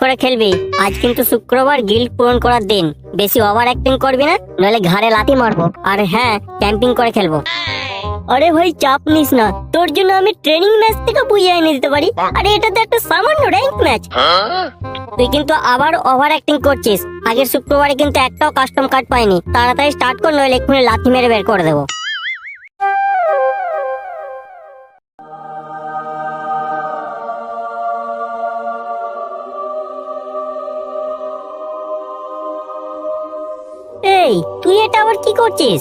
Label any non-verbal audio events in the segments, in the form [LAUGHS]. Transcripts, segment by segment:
করে খেলবি। আজ কিন্তু শুক্রবার গিল্ড পূরণ করার দিন। বেশি ওভার অ্যাক্টিং করবি না, নইলে ঘাড়ে লাথি মারবো। আর হ্যাঁ ক্যাম্পিং করে খেলব। আরে ভাই, চাপ নিস না। তোর জন্য আমি ট্রেনিং ম্যাচ থেকে বুঝিয়ে এনে দিতে পারি। আরে এটা তো একটা সামান্য র্যাঙ্ক ম্যাচ তুই কিন্তু আবার ওভার অ্যাক্টিং করছিস। আগের শুক্রবারে কিন্তু একটাও কাস্টম কার্ড পাইনি। তাড়াতাড়ি স্টার্ট কর, নইলে এক্ষুনি লাথি মেরে বের করে দেবো। এই তুই এটা আবার কি করছিস?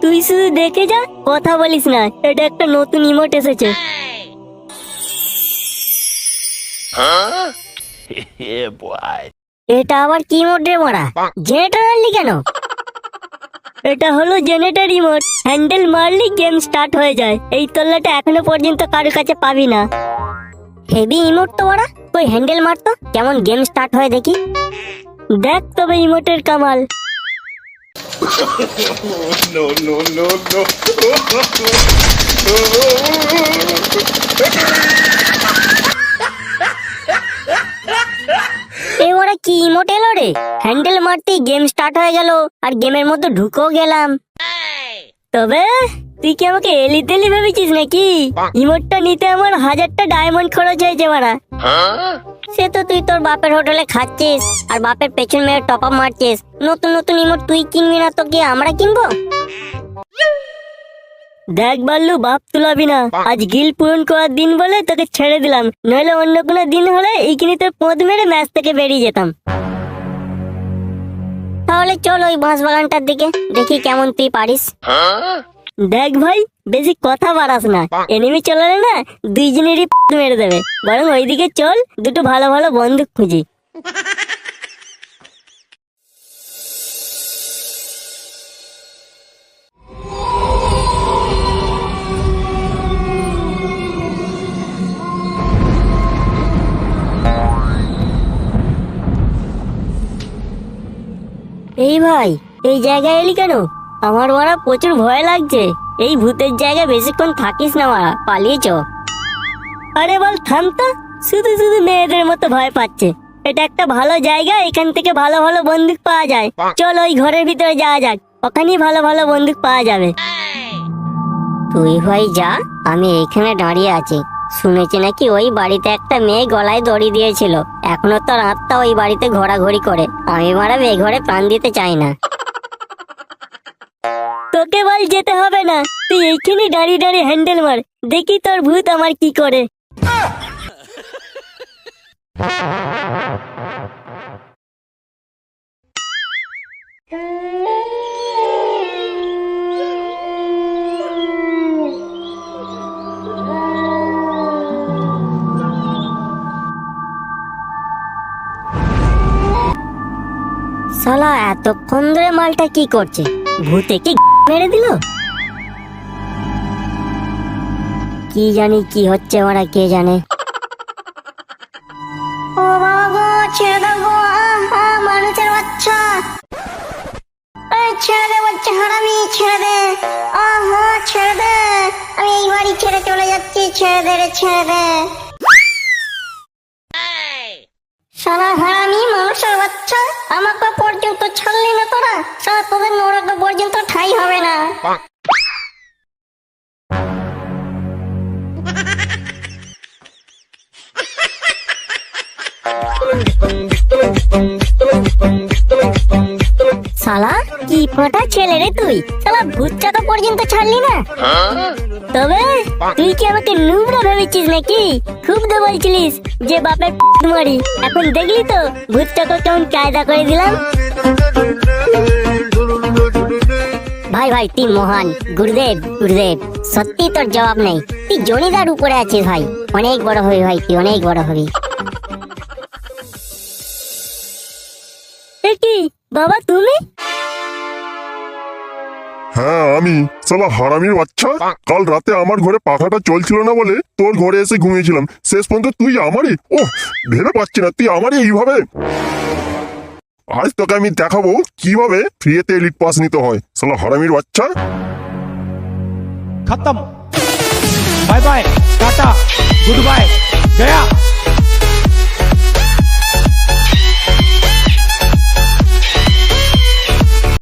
তুই শুধু দেখে যা কথা বলিস না। এটা একটা নতুন ইমোট এসেছে। [LAUGHS] এটা আবার কি ইমোট রে মারা? জেনারেটর আনলি কেন? এটা হলো জেনারেটর ইমোট। হ্যান্ডেল মারলি গেম স্টার্ট হয়ে যায়। এই তল্লাটা এখনও পর্যন্ত কারোর কাছে পাবি না। হেভি ইমোট তো মারা? কই হ্যান্ডেল মারতো কেমন গেম স্টার্ট হয় দেখি। দেখ তবে ইমোটের Kamal. No, no, no, no. ওরা কি ইমোট রে হ্যান্ডেল মারতেই গেম স্টার্ট হয়ে গেল আর গেমের মধ্যে ঢুকেও গেলাম তবে তুই কি আমাকে এলি তেলি ভেবেছিস নাকি? ইমোটটা নিতে আমার হাজারটা ডায়মন্ড খরচ হয়েছে মারা। সে তো তুই তোর বাপের হোটেলে খাচ্ছিস আর বাপের পেছন মেয়ে টপ আপ মারছিস। নতুন নতুন ইমোট তুই কিনবি না তো কি আমরা কিনবো? দেখ বাল্লু বাপ তুলাবি না। আজ গিল পূরণ করার দিন বলে তোকে ছেড়ে দিলাম। নইলে অন্য কোনো দিন হলে এইখানে তোর পদ মেরে ম্যাচ থেকে বেরিয়ে যেতাম। তাহলে চল ওই বাঁশ বাগানটার দিকে দেখি কেমন তুই পারিস। দেখ ভাই বেশি কথা বাড়াস না। এনিমি চলে না দুইজনেরই মেরে দেবে। বরং ওইদিকে চল দুটো ভালো ভালো বন্দুক খুঁজি। এই ভাই এই জায়গায় এলি কেন? আমার মারা প্রচুর ভয় লাগছে। এই ভূতের জায়গায় বেশিক্ষণ থাকিস না মারা পালিয়ে চ আরে বল, থাম তো। শুধু শুধু মেয়েদের মতো ভয় পাচ্ছে। এটা একটা ভালো জায়গা, এখান থেকে ভালো ভালো বন্দুক পাওয়া যায়। চল ওই ঘরের ভিতরে যাওয়া যাক, ওখানেই ভালো ভালো বন্দুক পাওয়া যাবে। তুই ভাই যা, আমি এইখানে দাঁড়িয়ে আছি। শুনেছি নাকি ওই বাড়িতে একটা মেয়ে গলায় দড়ি দিয়েছিল। এখনও তোর আত্মা ওই বাড়িতে ঘোরাঘুরি করে। আমি মারা মেয়ে ঘরে প্রাণ দিতে চাই না। তোকে বল যেতে হবে না। তুই এইখানে দাঁড়িয়ে দাঁড়িয়ে হ্যান্ডেল মার। দেখি তোর ভূত আমার কি করে। শালা, এতক্ষণ ধরে মালটা কি করছে? ভূতে কি মেরে দিল? কি জানি কি হচ্ছে ওরা কে জানে। ও বাবা গো ছেড়ে দাও গো আহ, আহ, মানুষের বাচ্চা। এই ছেড়ে দে বাচ্চা হারামি ছেড়ে দে। আহ আহ, ছেড়ে দে। আমি এই বাড়ি ছেড়ে চলে যাচ্ছি ছেড়ে দে রে ছেড়ে দে। সারা হারামি মানুষের বাচ্চা আমাকে পর্যন্ত ছাড়লি না তোরা? শালা, কি ফাটা ছেলে রে তুই? শালা ভূত চাকা পর্যন্ত ছাড়লি না। তবে, তুই কি আমাকে নুবড়া ভেবেছিস নাকি? খুব তো বলছিলিস যে বাপের মারি। এখন দেখলি তো ভূত চাকা কেমন কায়দা করে দিলাম। ভাই ভাই তুই মহান। গুরুদেব গুরুদেব সত্যি তোর জবাব নেই। তুই জনিদার উপরে আছিস ভাই। অনেক বড় হবি ভাই তুই অনেক বড় হবি। কি বাবা তুমি? হ্যাঁ আমি। সালা হারামির বাচ্চা? কাল রাতে আমার ঘরে পাখাটা চলছিল না বলে তোর ঘরে এসে ঘুমিয়েছিলাম। শেষ পর্যন্ত তুই আমারই? ও ভেবে পাচ্ছি না তুই আমারই এইভাবে? আজ তোকে আমি দেখাবো কীভাবে ফ্রিতে এলিট পাস নিতে হয়। সালা হারামির বাচ্চা। খতম। Bye bye, tata, good bye Gaya